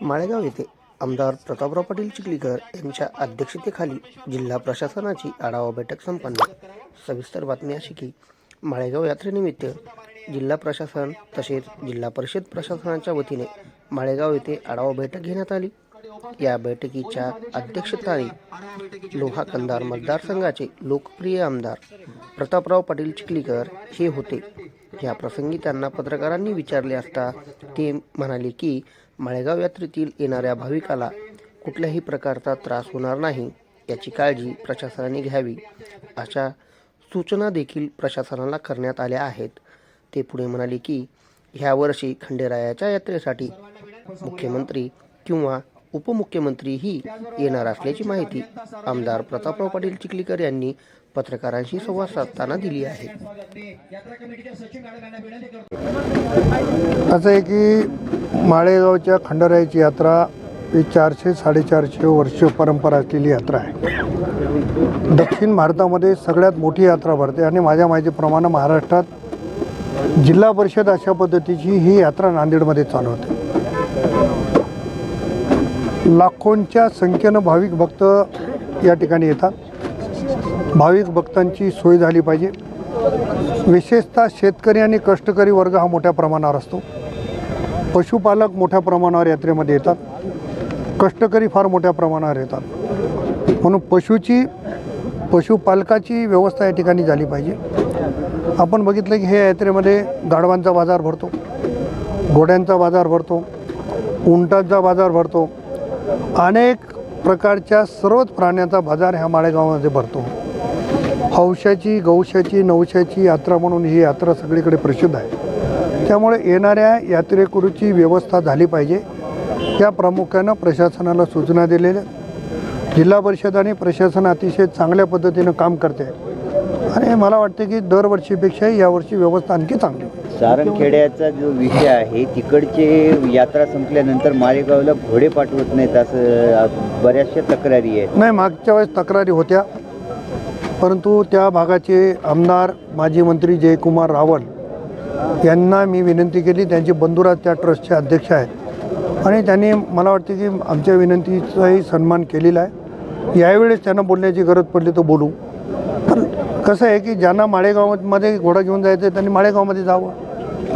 माळेगाव येथे आमदार प्रतापराव पाटील चिखलीकर यांच्या अध्यक्षतेखाली जिल्हा प्रशासनाची आढावा बैठक संपन्न. सविस्तर बातमी अशी की माळेगाव यात्रेनिमित्त जिल्हा प्रशासन तसेच जिल्हा परिषद प्रशासनाच्या वतीने माळेगाव येथे आढावा बैठक घेण्यात आली. या बैठकीच्या अध्यक्षस्थानी लोहा कंधार मतदारसंघाचे लोकप्रिय आमदार प्रतापराव पाटील चिखलीकर हे होते. या प्रसंगी त्यांना पत्रकारांनी विचारले असता ते म्हणाले की माळेगाव यात्रेतील येणाऱ्या भाविकाला कुठल्याही प्रकारचा त्रास होणार नाही याची काळजी प्रशासनाने घ्यावी. अशा सूचना देखील प्रशासनाला करण्यात आल्या आहेत. ते पुढे म्हणाले की ह्या वर्षी खंडेरायाच्या यात्रेसाठी मुख्यमंत्री किंवा उपमुख्यमंत्रीही येणार असल्याची माहिती आमदार प्रतापराव पाटील चिखलीकर यांनी पत्रकारांशी संवाद साधताना दिली आहे. असं आहे की माळेगावच्या खंडारायाची यात्रा ही चारशे साडेचारशे वर्ष परंपरा असलेली यात्रा आहे. दक्षिण भारतामध्ये सगळ्यात मोठी यात्रा भरते आणि माझ्या माहितीप्रमाणे महाराष्ट्रात जिल्हा परिषद अशा पद्धतीची ही यात्रा नांदेडमध्ये चालवते लाखोंच्या संख्येनं भाविक भक्त या ठिकाणी येतात. भाविक भक्तांची सोय झाली पाहिजे. विशेषतः शेतकरी आणि कष्टकरी वर्ग हा मोठ्या प्रमाणावर असतो. पशुपालक मोठ्या प्रमाणावर यात्रेमध्ये येतात. कष्टकरी फार मोठ्या प्रमाणावर येतात. म्हणून पशुची पशुपालकाची व्यवस्था या ठिकाणी झाली पाहिजे. आपण बघितलं की हे यात्रेमध्ये गाढवांचा बाजार भरतो. घोड्यांचा बाजार भरतो. उंटांचा बाजार भरतो. अनेक प्रकारच्या सर्वच प्राण्यांचा बाजार ह्या माळेगावामध्ये भरतो. हौशाची गौशाची नवशाची यात्रा म्हणून ही यात्रा सगळीकडे प्रसिद्ध आहे. त्यामुळे येणाऱ्या यात्रेकरूची व्यवस्था झाली पाहिजे. या प्रामुख्यानं प्रशासनाला सूचना दिलेल्या जिल्हा परिषद आणि प्रशासन अतिशय चांगल्या पद्धतीनं काम करते आणि मला वाटते की दरवर्षीपेक्षाही यावर्षी व्यवस्था आणखी चांगली होईल. सारंगखेड्याचा जो विषय आहे तिकडचे यात्रा संपल्यानंतर मालेगावला घोडे पाठवत नाहीत असं बऱ्याचशा तक्रारी आहेत. नाही मागच्या वेळेस तक्रारी होत्या. परंतु त्या भागाचे आमदार माजी मंत्री जयकुमार रावल यांना मी विनंती केली. त्यांचे बंधुराज त्या ट्रस्टचे अध्यक्ष आहेत. आणि त्यांनी मला वाटते की आमच्या विनंतीचाही सन्मान केलेला आहे. यावेळेस त्यांना बोलण्याची गरज पडली तर बोलू. पण कसं आहे की ज्यांना माळेगावामध्ये घोडा घेऊन जायचं आहे त्यांनी माळेगावमध्ये जावं.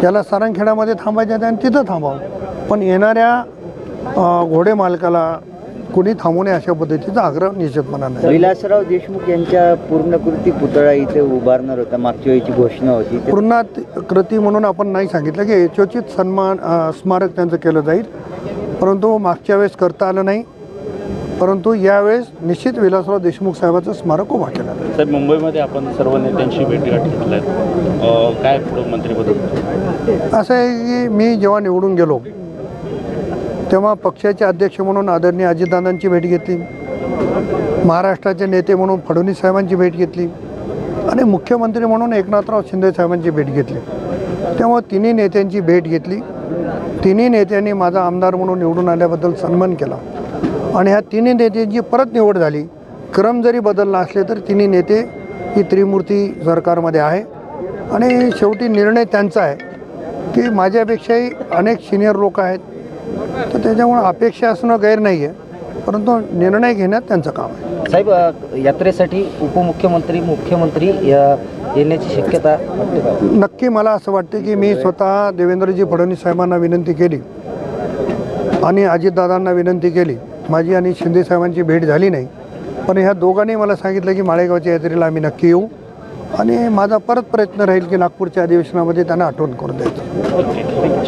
ज्याला सारंगखेड्यामध्ये थांबायचं त्यांनी तिथं थांबावं. पण येणाऱ्या घोडे मालकाला कुणी थांबू नये अशा पद्धतीचा आग्रह निश्चितपणा नाही विलासराव देशमुख यांच्या पूर्णकृती पुतळा इथे उभारणार होता. मागच्या वेळीची घोषणा होती. तर पूर्णात कृती म्हणून आपण नाही सांगितलं की यशोचित सन्मान स्मारक त्यांचं केलं जाईल. परंतु मागच्या वेळेस करता आलं नाही. परंतु यावेळेस निश्चित विलासराव देशमुख साहेबाचं स्मारक उभा केलं. साहेब मुंबईमध्ये आपण सर्व नेत्यांशी भेटीगाठ घेतल्या आहेत काय पुढं मंत्रिपद असं आहे की मी जेव्हा निवडून गेलो तेव्हा पक्षाचे अध्यक्ष म्हणून आदरणीय अजितदादांची भेट घेतली महाराष्ट्राचे नेते म्हणून फडणवीस साहेबांची भेट घेतली आणि मुख्यमंत्री म्हणून एकनाथराव शिंदे साहेबांची भेट घेतली. त्यामुळे तिन्ही नेत्यांची भेट घेतली. तिन्ही नेत्यांनी माझा आमदार म्हणून निवडून आल्याबद्दल सन्मान केला. आणि ह्या तिन्ही नेत्यांची परत निवड झाली. क्रम जरी बदलला असले तर तिन्ही नेते ही त्रिमूर्ती सरकारमध्ये आहे. आणि शेवटी निर्णय त्यांचा आहे की माझ्यापेक्षाही अनेक सिनियर लोक आहेत. तर त्याच्यामुळे अपेक्षा असणं गैर नाही आहे परंतु निर्णय घेण्यात त्यांचं काम आहे. साहेब यात्रेसाठी उपमुख्यमंत्री मुख्यमंत्री येण्याची शक्यता नक्की मला असं वाटते की मी स्वतः देवेंद्रजी फडणवीस साहेबांना विनंती केली. आणि अजितदादांना विनंती केली. माझी आणि शिंदे साहेबांची भेट झाली नाही. पण ह्या दोघांनी मला सांगितलं की माळेगावच्या यात्रेला आम्ही नक्की येऊ. आणि माझा परत प्रयत्न राहील की नागपूरच्या अधिवेशनामध्ये त्यांना आठवण करून द्यायचं.